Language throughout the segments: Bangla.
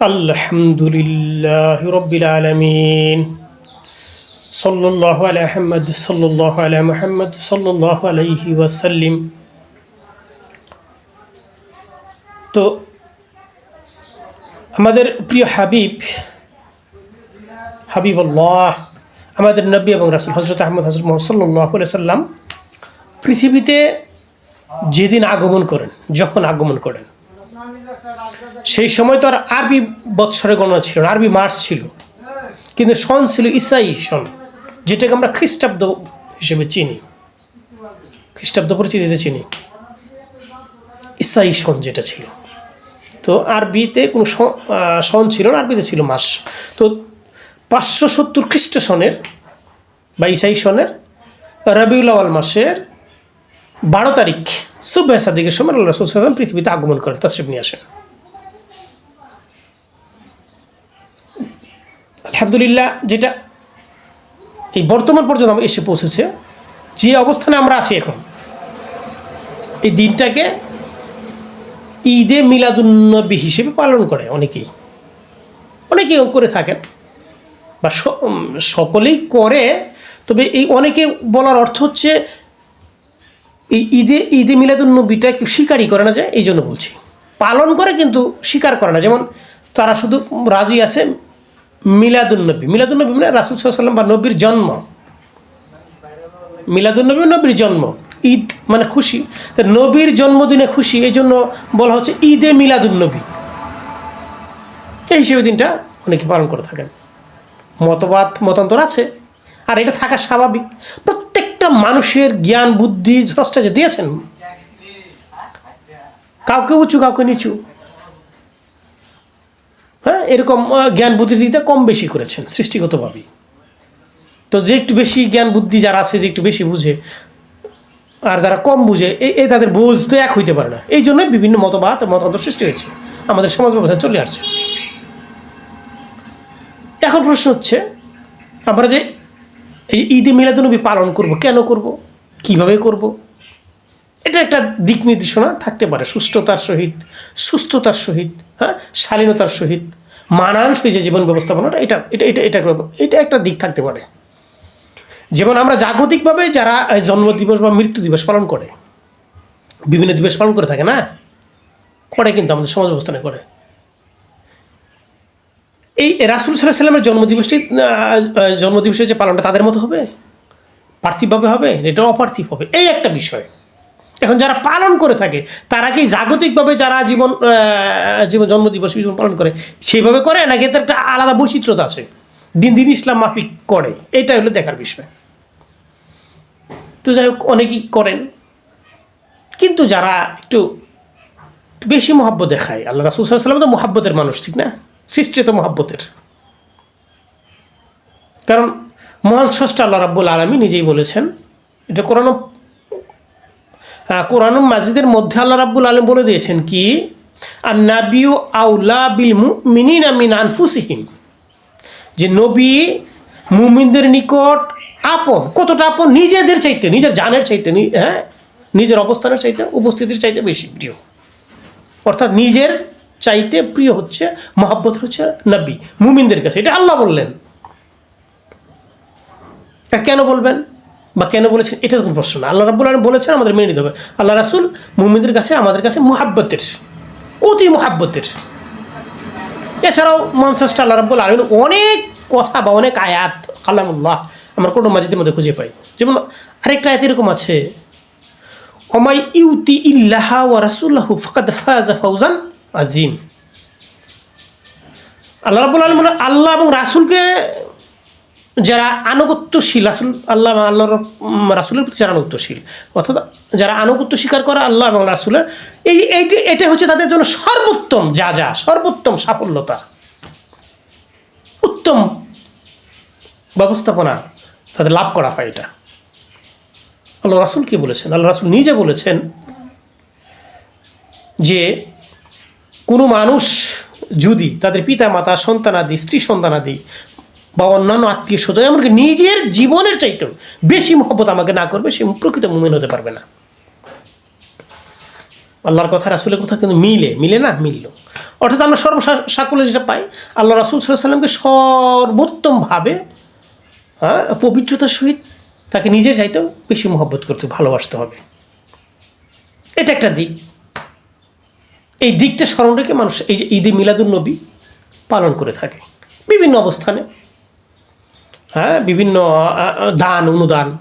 الحمد لله رب العالمين صلى الله على محمد صلى الله على محمد صلى الله عليه وسلم তো আমাদের প্রিয় হাবিব হাবিবুল্লাহ আমাদের নবী এবং রাসুল হজরত আহমদ হজরত মোহাম্মদ সাল্লাহ সাল্লাম পৃথিবীতে যেদিন আগমন করেন যখন আগমন করেন সেই সময় তো আর আরবি বৎসরে গণনা ছিল না, আরবি মাস ছিল। কিন্তু সন ছিল ইসাই সন যেটাকে আমরা খ্রিস্টাব্দ হিসেবে চিনি। খ্রিস্টাব্দ পরিচিতিতে চিনি। ইসাই সন যেটা ছিল। তো আরবিতে কোনো সন ছিল না আরবিতে ছিল মাস। তো পাঁচশো সত্তর খ্রিস্ট সনের বা ইসাই সনের রবিউল আওয়াল মাসের বারো তারিখ সুবেহ সাদিকের সময় আল্লাহ পৃথিবীতে আগমন করেন তাসরিফ নিয়ে আসেন। আলহামদুলিল্লাহ, যেটা এই বর্তমান পর্যন্ত এসে পৌঁছেছে, যে অবস্থানে আমরা আছি এখন, এই দিনটাকে ঈদে মিলাদুন্নবী হিসেবে পালন করে অনেকেই। অনেকেই করে থাকেন, বা সকলেই করে, তবে এই অনেকে বলার অর্থ হচ্ছে, এই ঈদে ঈদে মিলাদুন্নবীটা কেউ স্বীকারই করে না যায় এই জন্য বলছি। পালন করে কিন্তু স্বীকার করে না, যেমন তারা শুধু রাজি আছে মিলাদুন্নবী। মিলাদুন্নবী মানে রাসুল সাল্লাম বা নবীর জন্ম। মিলাদুন্নবী মানে নবীর জন্ম। ঈদ মানে খুশি। তা নবীর জন্মদিনে খুশি এই জন্য বলা হচ্ছে ঈদে মিলাদুন্নবী। এই হিসেবে দিনটা অনেকে পালন করে থাকেন। মতবাদ, মতান্তর আছে। আর এটা থাকা স্বাভাবিক। প্রত্যেকটা মানুষের জ্ঞান, বুদ্ধি, স্রষ্টা যে দিয়েছেন, কাউকে উঁচু, কাউকে নিচু হ্যাঁ এরকম জ্ঞান বুদ্ধি দিতে কম বেশি করেছেন, সৃষ্টিগতভাবেই। তো যে একটু বেশি জ্ঞান বুদ্ধি যারা আছে, যে একটু বেশি বুঝে, আর যারা কম বুঝে এই তাদের বোঝ তো এক হইতে পারে না। এই জন্যই বিভিন্ন মতবাদ মতান্তর সৃষ্টি হয়েছে। আমাদের সমাজ ব্যবস্থা চলে আসছে। এখন প্রশ্ন হচ্ছে, আমরা যে এই ঈদে মিলাদুনবী পালন করব, কেন করব? কীভাবে করব? এটা একটা দিক নির্দেশনা থাকতে পারে। সুস্থতার সহিত সুস্থতার সহিত হ্যাঁ? শালীনতার সহিত, মানানসই যে জীবন ব্যবস্থাপনাটা, এটা এটা এটা এটা এটা একটা দিক থাকতে পারে। যেমন আমরা জাগতিকভাবে যারা এই জন্মদিবস বা মৃত্যু দিবস পালন করে, বিভিন্ন দিবস পালন করে থাকে না? করে কিন্তু আমাদের সমাজ ব্যবস্থানে করে। এই রাসুল সাল্লাহ সাল্লামের জন্মদিবসটি জন্মদিবসের যে পালনটা তাদের মতো হবে? পার্থিবভাবে হবে? এটা অপার্থিব হবে? এই একটা বিষয়। এখন যারা পালন করে থাকে, তারা কি জাগতিকভাবে যারা জীবন জীবন জন্মদিবস জীবন পালন করে সেইভাবে করে? নাকি এতে একটা আলাদা বৈচিত্র্যতা আছে? দিন দিন ইসলাম মাফিক করে। এটা হলো দেখার বিষয়। তো যাই হোক, অনেকেই করেন। কিন্তু যারা একটু বেশি মহাব্বত দেখায়, আল্লাহ রাসুল সাল্লাম তো মহাব্বতের মানুষ, ঠিক না? সৃষ্টি তো মহাব্বতের। কারণ মহান স্রষ্টা আল্লাহ রাব্বুল আলমী নিজেই বলেছেন, এটা কোরআন কোরআন মাজিদের মধ্যে আল্লাহ রাব্বুল আলম বলে দিয়েছেন কি? আর নাবিউ আউলা বিল মিনিন মিন আনফুসিহিম। যে নবী মুমিনদের নিকট আপন, কতটা আপন? নিজেদের চাইতে, নিজের জানের চাইতে হ্যাঁ? নিজের অবস্থানের চাইতে, উপস্থিতির চাইতে বেশি প্রিয়। অর্থাৎ নিজের চাইতে প্রিয় হচ্ছে, মহাব্বত হচ্ছে নবী, মুমিনদের কাছে। এটা আল্লাহ বললেন। কেন বলবেন? বা কেন বলেছেন, এটা তো কোনো প্রশ্ন না। আল্লাহ রাবুল আলম বলেছেন, আমাদের মেনে নিতে হবে। আল্লাহ রাসুল মুমিনদের কাছে, আমাদের কাছে মোহাব্বতের, অতি মোহাব্বতের। এছাড়াও মনসাস্ট আল্লাহ রাব্বুল আলমিন অনেক কথা বা অনেক আয়াত, কালামুল্লাহ, আমরা কোনো মাজিদের মধ্যে খুঁজে পাই। যেমন আরেকটা আয়াত এরকম আছে, অমাই ইউতি ইল্লাহা ওয়া রাসুল্লাহু ফাউজান আজিম আল্লাহ রাব্বুল আলম আল্লাহ এবং রাসুলকে যারা আনুগত্যশীল, রাসুল আল্লাহ এবং আল্লাহ রাসুলের প্রতি যারা আনুগত্যশীল, অর্থাৎ যারা আনুগত্য স্বীকার করে আল্লাহ এবং রাসুলের, এই এই- এটা হচ্ছে তাদের জন্য সর্বোত্তম যা যা, সর্বোত্তম সাফল্যতা। উত্তম ব্যবস্থাপনা তাদের লাভ করা হয় এটা। আল্লাহ রাসুল কি বলেছেন? আল্লাহ রাসুল নিজে বলেছেন যে, কোনো মানুষ যদি তাদের পিতা মাতা সন্তানাদি স্ত্রী সন্তানাদি বা অন্যান্য আত্মীয় স্বজন, এমনকি নিজের জীবনের চাইতেও বেশি মহব্বত আমাকে না করবে, সে প্রকৃত মুমিন হতে পারবে না। আল্লাহর কথা, রাসুলের কথা কিন্তু মিলে মিলে না? মিলল। অর্থাৎ আমরা সর্বসাকুলে যেটা পাই, আল্লাহ রাসুল সাল্লামকে সর্বোত্তমভাবে হ্যাঁ পবিত্রতার সহিত তাকে নিজে চাইতেও বেশি মহব্বত করতে, ভালোবাসতে হবে। এটা একটা দিক। এই দিকটা স্মরণ রেখে মানুষ এই যে ঈদে মিলাদুল নবী পালন করে থাকে। বিভিন্ন অবস্থানে। হ্যাঁ বিভিন্ন দান, অনুদান।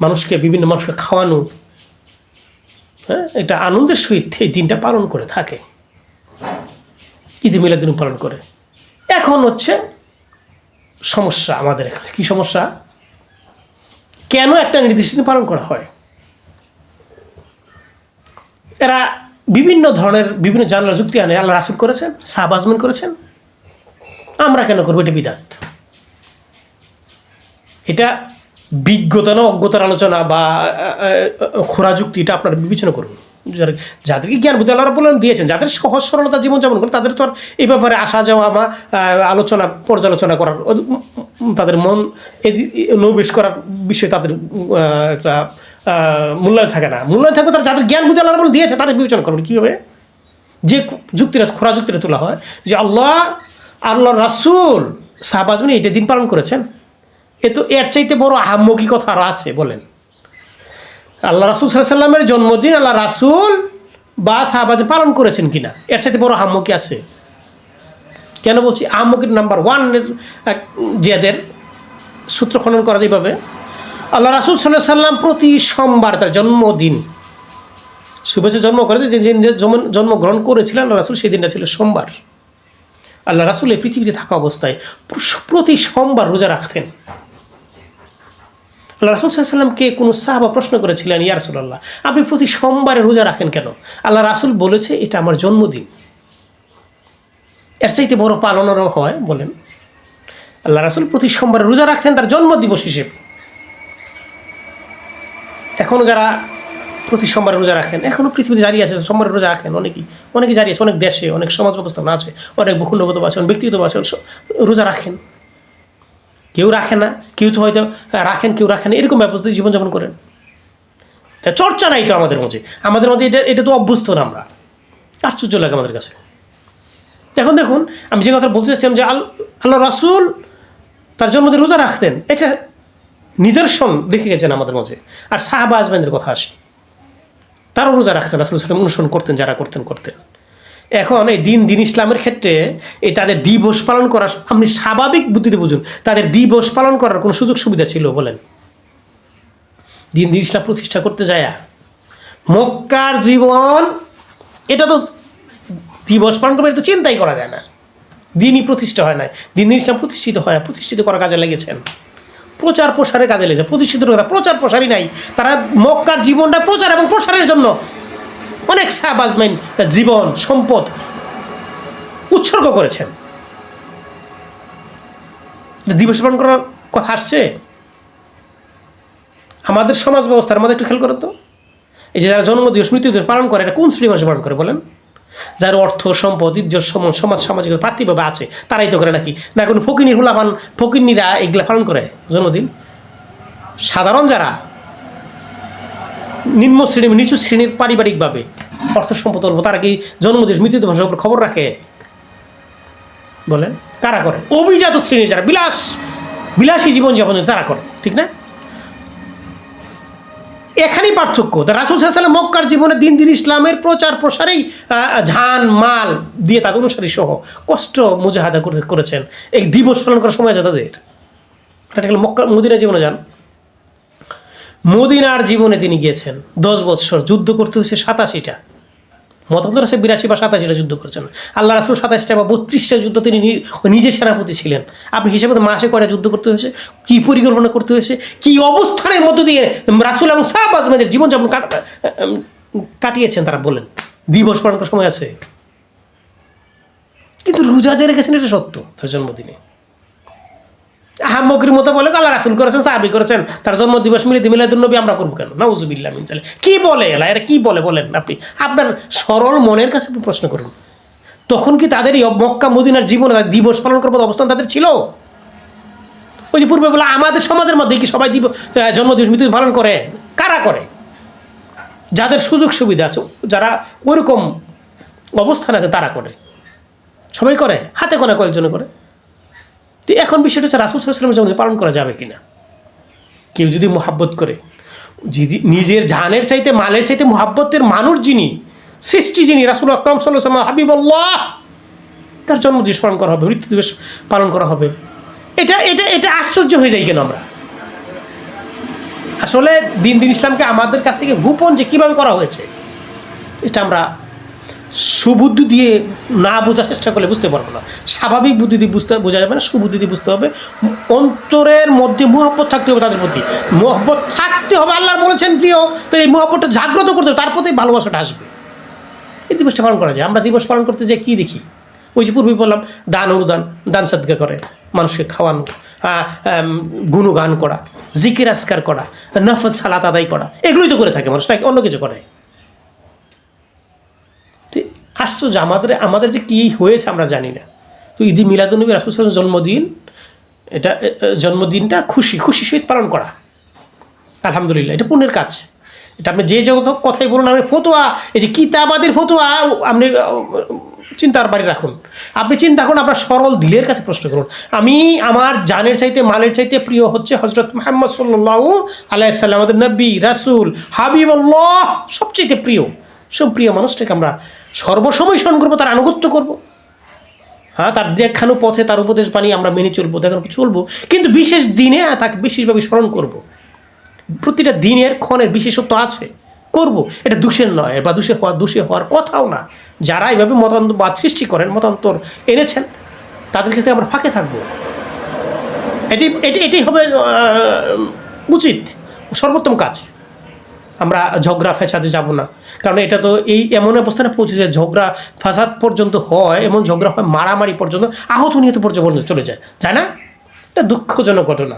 মানুষকে, বিভিন্ন মানুষকে খাওয়ানো। হ্যাঁ এটা আনন্দের সহিত এই দিনটা পালন করে থাকে। ঈদে মিলাদুন পালন করে। এখন হচ্ছে সমস্যা আমাদের এখানে। কী সমস্যা? কেন একটা নির্দিষ্ট দিন পালন করা হয়? এরা বিভিন্ন ধরনের, বিভিন্ন জানলা যুক্তি আনে। আল্লাহ রাসুল করেছেন, সাহাব আজমান করেছেন। আমরা কেন করব? এটা বিদাত। এটা বিজ্ঞতা না অজ্ঞতার আলোচনা বা আহ, আহ, খোরা যুক্তি এটা আপনারা বিবেচনা করুন। যাদেরকে জ্ঞান বুদ্ধি আল্লাহ বলেন দিয়েছেন যাদের সহজ সরলতা জীবনযাপন করে তাদের তো আর এই ব্যাপারে আসা যাওয়া বা আলোচনা পর্যালোচনা করার তাদের মন নৈবেশ করার বিষয়ে তাদের একটা মূল্যায়ন থাকে না। মূল্যায়ন থাকবে তারা যাদের জ্ঞান বুদ্ধি আল্লাহ বলে দিয়েছে তাদের বিবেচনা করবেন কীভাবে? যে যুক্তিটা খোরা যুক্তিটা তোলা হয় যে আল্লাহ আল্লাহ রাসুল সাহবাজমিন এটা দিন পালন করেছেন। এ তো এর চাইতে বড় আহাম্মকি কথা আর আছে, বলেন। আল্লাহ রাসুল সাল্লামের জন্মদিন আল্লাহ রাসুল বা সাহাবাজ পালন করেছেন কিনা? এর চাইতে বড় আহাম্মকি আছে। কেন বলছি? আহাম্মকির নাম্বার ওয়ানের যাদের সূত্র খনন করা যেভাবে আল্লাহ রাসুল সাল্লাহ সাল্লাম প্রতি সোমবার তার জন্মদিন, শুভেচ্ছা জন্ম করে যে জন্মগ্রহণ করেছিলেন আল্লাহ রাসুল সেই দিনটা ছিল সোমবার। আল্লাহ রাসুল এই পৃথিবীতে থাকা অবস্থায় প্রতি সোমবার রোজা রাখতেন। আল্লাহ রাসুল সাল্লামকে কোনো সাহাবা প্রশ্ন করেছিলেন, ইয়া রাসুলাল্লাহ, আপনি প্রতি সোমবারে রোজা রাখেন কেন? আল্লাহ রাসুল বলেছে, এটা আমার জন্মদিন। এর চাইতে বড় পালনেরও হয়, বলেন। আল্লাহ রাসুল প্রতি সোমবারে রোজা রাখতেন তার জন্মদিবস হিসেবে। এখনও যারা প্রতি সোমবার রোজা রাখেন এখনও পৃথিবীতে জারি আছে, সোমবার রোজা রাখেন অনেকেই। অনেকে জারি আছে, অনেক দেশে, অনেক সমাজ ব্যবস্থাপনা আছে, অনেক ভূখণ্ডগত বাসন ব্যক্তিগত বাসন রোজা রাখেন। কেউ রাখে না কেউ তো হয়তো রাখেন কেউ রাখেন না, এরকম ব্যবস্থা জীবনযাপন করেন। চর্চা নাই তো আমাদের মধ্যে। আমাদের মধ্যে এটা এটা তো অভ্যস্ত না আমরা। আশ্চর্য লাগে আমাদের কাছে। এখন দেখুন আমি যে কথা বলতে চাচ্ছিলাম যে আল আল্লাহ রাসুল তার জন্মদিন রোজা রাখতেন এটা নিদর্শন রেখে গেছেন আমাদের মাঝে আর সাহাবা আজমাইনের কথা আসে। তারও রোজা রাখতেন রাসুল সাল্লাম অনুসরণ করতেন যারা করতেন করতেন। এখন এই দিন দিন ইসলামের ক্ষেত্রে এই তাদের দিবস পালন করা আপনি স্বাভাবিক বুদ্ধিতে বুঝুন, তাদের দিবস পালন করার কোনো সুযোগ সুবিধা ছিল বলেন। দিন দিন ইসলাম প্রতিষ্ঠা করতে যায়। মক্কার জীবন, এটা তো দিবস পালন করবে তো চিন্তাই করা যায় না। দিনই প্রতিষ্ঠা হয় না দিন দিন ইসলাম প্রতিষ্ঠিত হয়, প্রতিষ্ঠিত করার কাজে লেগেছেন। প্রচার প্রসারের কাজে লেগেছে, প্রতিষ্ঠিত প্রচার প্রসারই নাই। তারা মক্কার জীবনটা প্রচার এবং প্রসারের জন্য অনেক সাবাজমেন জীবন, সম্পদ উৎসর্গ করেছেন। দিবস পালন করার কথা আসছে? আমাদের সমাজ ব্যবস্থার মধ্যে একটু খেয়াল করো তো। এই যে যারা জন্মদিবস, মৃত্যুদিবস পালন করে, এটা কোন শ্রেণি পালন করে বলেন? যার অর্থ, সম্পদ, ইজ্জত সমান সমাজ, সামাজিক পার্থিবভাবে আছে, তারাই তো করে নাকি? না কোনো ফকিনির হুলাপান ফকিন্নিরা এগুলা পালন করে জন্মদিন? সাধারণ যারা নিম্ন শ্রেণি, নিচু শ্রেণির পারিবারিকভাবে অর্থ সম্পদ অল্প। তারা কি জন্মদিন মৃত্যুদিবস উপর খবর রাখে। বলেন, কারা করে? অভিজাত শ্রেণির যারা, বিলাস, বিলাসী জীবনযাপন তারা করে, ঠিক না? এখানেই পার্থক্য। রাসুল সাল্লাম মক্কার জীবনে দিন দিন ইসলামের প্রচার প্রসারেই ঝান, মাল দিয়ে তাদের অনুসারী সহ কষ্ট মুজাহাদা করে- করেছেন। এই দিবস পালন করার সময় আছে তাদের। মক্কা মদিনা জীবনে যান? মদিনার জীবনে তিনি গিয়েছেন। দশ বৎসর যুদ্ধ করতে হয়েছে সাতাশিটা। মতান্তর আছে বিরাশি বা সাতাশিটা যুদ্ধ করেছেন। আল্লাহ রাসুল সাতাশটা বা বত্রিশটা যুদ্ধ তিনি নিজে সেনাপতি ছিলেন। আপনি হিসেবে মাসে কয়টা যুদ্ধ করতে হয়েছে? কী পরিকল্পনা করতে হয়েছে? কী অবস্থানের মধ্য দিয়ে রাসুল এবং সাহাব আজমাদের জীবনযাপন কাট- কাটিয়েছেন তারা বলেন। দিবস পালন করার সময় আছে। কিন্তু রোজা যে রেখেছেন এটা সত্য, তার জন্মদিনে। আহাম্মকির মতো বলে আল্লাহ রাসুল করেছেন, সাহাবি করেছেন, তার জন্মদিবস মিলিত মিলাদুল নবী আমরা করব কেন? নাউজুবিল্লাহ মিন জালিক। কি বলে এলা? এরা কি বলে বলেন আপনি? আপনার সরল মনের কাছে প্রশ্ন করুন। তখন কি তাদের মক্কা মদিনার জীবনে দিবস পালন করবার অবস্থান তাদের ছিল? ওই যে পূর্বে বলে আমাদের সমাজের মধ্যে কি সবাই দিব জন্মদিবস মৃত্যু পালন করে? কারা করে? যাদের সুযোগ সুবিধা আছে, যারা ওইরকম অবস্থান আছে তারা করে। সবাই করে? হাতে কোনা কয়েকজনে করে? তো এখন বিষয়টা হচ্ছে রাসুল সাল্লামের জন্য পালন করা যাবে কিনা? কেউ যদি মোহাব্বত করে নিজের জানের চাইতে, মালের চাইতে মোহাব্বতের মানুষ যিনি, সৃষ্টি যিনি, রাসুল আকরাম সাল্লাহ হাবিবল্লাহ, তার জন্মদিবস পালন করা হবে মৃত্যু দিবস পালন করা হবে। এটা এটা এটা আশ্চর্য হয়ে যায় কেন আমরা? আসলে দিন দিন ইসলামকে আমাদের কাছ থেকে গোপন যে কীভাবে করা হয়েছে, এটা আমরা সুবুদ্ধি দিয়ে না বোঝার চেষ্টা করলে বুঝতে পারব না। স্বাভাবিক বুদ্ধি দিয়ে বুঝতে বোঝা যাবে না, সুবুদ্ধি দিয়ে বুঝতে হবে। অন্তরের মধ্যে মোহব্বত থাকতে হবে তাদের প্রতি। মোহব্বত থাকতে হবে আল্লাহ বলেছেন, প্রিয়। তো এই মোহব্বতটা জাগ্রত করতে হবে, তার প্রতি ভালোবাসাটা আসবে। এই দিবসটা পালন করা যায়। আমরা দিবস পালন করতে যাই, কী দেখি? ওই যে পূর্বে বললাম, দান অনুদান, দান সদ্গা করে, মানুষকে খাওয়ানো গুণগান করা, জিকির আসকার করা, নফল সালাত আদায় করা, এগুলোই তো করে থাকে মানুষ, নাকি অন্য কিছু করে? আশ্চর্য, আমাদের আমাদের যে কী হয়েছে আমরা জানি না। তো ঈদ মিলাদুলনবী রাসুল জন্মদিন, এটা জন্মদিনটা খুশি খুশি সহিত পালন করা। আলহামদুলিল্লাহ, এটা পুণ্যের কাজ। এটা আপনি যে জগৎ কথাই বলুন, আপনি ফতোয়া, এই যে কিতাবাদের ফতোয়া, আপনি চিন্তার বাড়ি রাখুন। আপনি চিন্তা করুন, আপনার সরল দিলের কাছে প্রশ্ন করুন। আমি আমার জানের চাইতে, মালের চাইতে প্রিয় হচ্ছে হজরত মোহাম্মদ সাল্লাহ আলাইসাল্লাম আমাদের নব্বী রাসুল, হাবিবল্লাহ সবচেয়ে প্রিয়। সব প্রিয় মানুষটাকে আমরা সর্বসময় স্মরণ করব, তার আনুগত্য করব। হ্যাঁ তার দেখানো পথে, তার উপদেশ বানিয়ে আমরা মেনে চলবো, দেখানো চলবো। কিন্তু বিশেষ দিনে তাকে বিশেষভাবে স্মরণ করব। প্রতিটা দিনের ক্ষণের বিশেষত্ব আছে, করব। এটা দোষের নয়, বা দোষে হওয়া, দোষে হওয়ার কথাও না। যারা এইভাবে মতান্তরবাদ সৃষ্টি করেন, মতান্তর এনেছেন, তাদের ক্ষেত্রে আমরা ফাঁকে থাকব। এটি এটি এটি হবে উচিত, সর্বোত্তম কাজ। আমরা ঝগড়া ফেসাদে যাব না। কারণ এটা তো এই এমন অবস্থানে পৌঁছেছে ঝগড়া ফাসাদ পর্যন্ত হয়, এমন ঝগড়া হয় মারামারি পর্যন্ত, আহত নিহত পর্যন্ত চলে যায়। যায় না? এটা দুঃখজনক ঘটনা।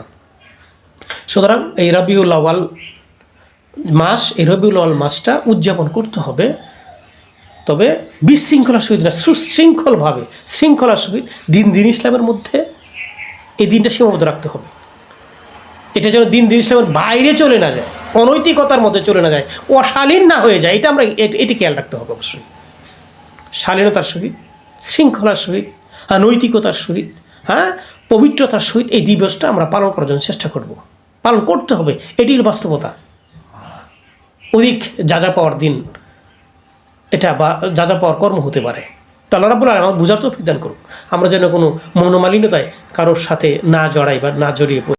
সুতরাং এই রবিউল আওয়াল মাস, এই রবিউল আওয়াল মাসটা উদযাপন করতে হবে। তবে বিশৃঙ্খলার সহিত না, সুশৃঙ্খলভাবে শৃঙ্খলার সহিত দিন দিন ইসলামের মধ্যে এই দিনটা সীমাবদ্ধ রাখতে হবে। এটা যেন দিন দিন ইসলামের বাইরে চলে না যায়। অনৈতিকতার মধ্যে চলে না যায়, অশালীন না হয়ে যায়, এটা আমরা এটি খেয়াল রাখতে হবে অবশ্যই। শালীনতার সহিত, শৃঙ্খলার সহিত আর নৈতিকতার সহিত হ্যাঁ পবিত্রতার সহিত এই দিবসটা আমরা পালন করার জন্য চেষ্টা করব। পালন করতে হবে এটির বাস্তবতা। অধিক যা যা পাওয়ার দিন, এটা বা যা যা পাওয়ার কর্ম হতে পারে। তো আল্লাহ রাবুল আলম তো দান করুক। আমরা যেন কোনো মনোমালিন্যতায় কারোর সাথে না জড়াই বা না জড়িয়ে